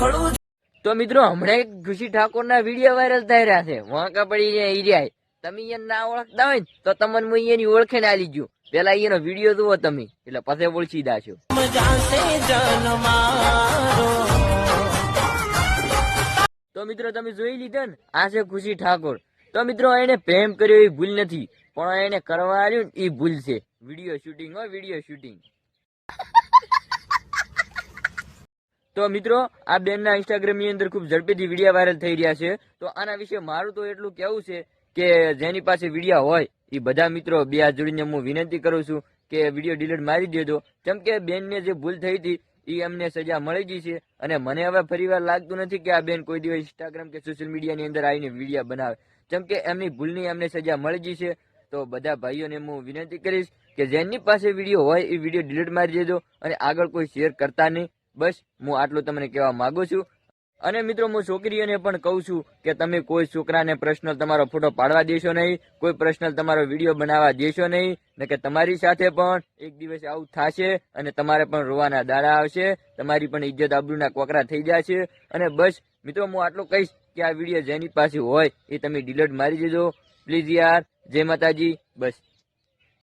તો મિત્રો, હમણાં ઘુસી ખુશી ઠાકોર ના વીડિયો વાયરલ થઈ રહ્યા છે. વાંકા પડીને ઈ રહ્યા તમે એને ના ઓળખતા હોય તો તમને હું એની ઓળખે ના લીધું પેલા એનો વીડિયો જુઓ તમે. એટલે પછી ઓળખી દાશો. તો મિત્રો, તમે જોઈ લીધો ને, આ છે ખુશી ઠાકોર. તો મિત્રો, એને પ્રેમ કર્યો એ ભૂલ નથી, પણ એને કરવા આવ્યું એ ભૂલ છે. વીડિયો શૂટિંગ હોય વીડિયો શૂટિંગ તો મિત્રો, આ બેનના ઇન્સ્ટાગ્રામની અંદર ખૂબ ઝડપીથી વિડીયા વાયરલ થઈ રહ્યા છે. તો આના વિશે મારું તો એટલું કેવું છે કે જેની પાસે વિડીયા હોય, એ બધા મિત્રો બે હાથ જોડીને હું વિનંતી કરું છું કે વીડિયો ડિલીટ મારી દેજો. કેમ કે બેનને જે ભૂલ થઈ હતી, એ એમને સજા મળી ગઈ છે. અને મને હવે ફરીવાર લાગતું નથી કે આ બેન કોઈ દિવસ ઇન્સ્ટાગ્રામ કે સોશિયલ મીડિયાની અંદર આવીને વીડિયો બનાવે. કેમ કે એમની ભૂલની એમને સજા મળી ગઈ છે. તો બધા ભાઈઓને હું વિનંતી કરીશ કે જેની પાસે વીડિયો હોય, એ વીડિયો ડિલીટ મારી દેજો અને આગળ કોઈ શેર કરતા નહીં. બસ, હું આટલું તમને કહેવા માંગુ છું. અને મિત્રો, હું છોકરીઓને પણ કહું છું કે તમે કોઈ છોકરાને પર્સનલ તમારો ફોટો પાડવા દેશો નહીં, કોઈ પર્સનલ તમારો વીડિયો બનાવવા દેશો નહીં, ને કે તમારી સાથે પણ એક દિવસ આવું થશે અને તમારે પણ રોવાના દાડા આવશે, તમારી પણ ઇજ્જત આબરૂના કોકરા થઈ જશે. અને બસ, મિત્રો, હું આટલું કહીશ કે આ વીડિયો જેની પાસે હોય એ તમે ડિલીટ મારી દેજો. પ્લીઝ યાર, જય માતાજી, બસ.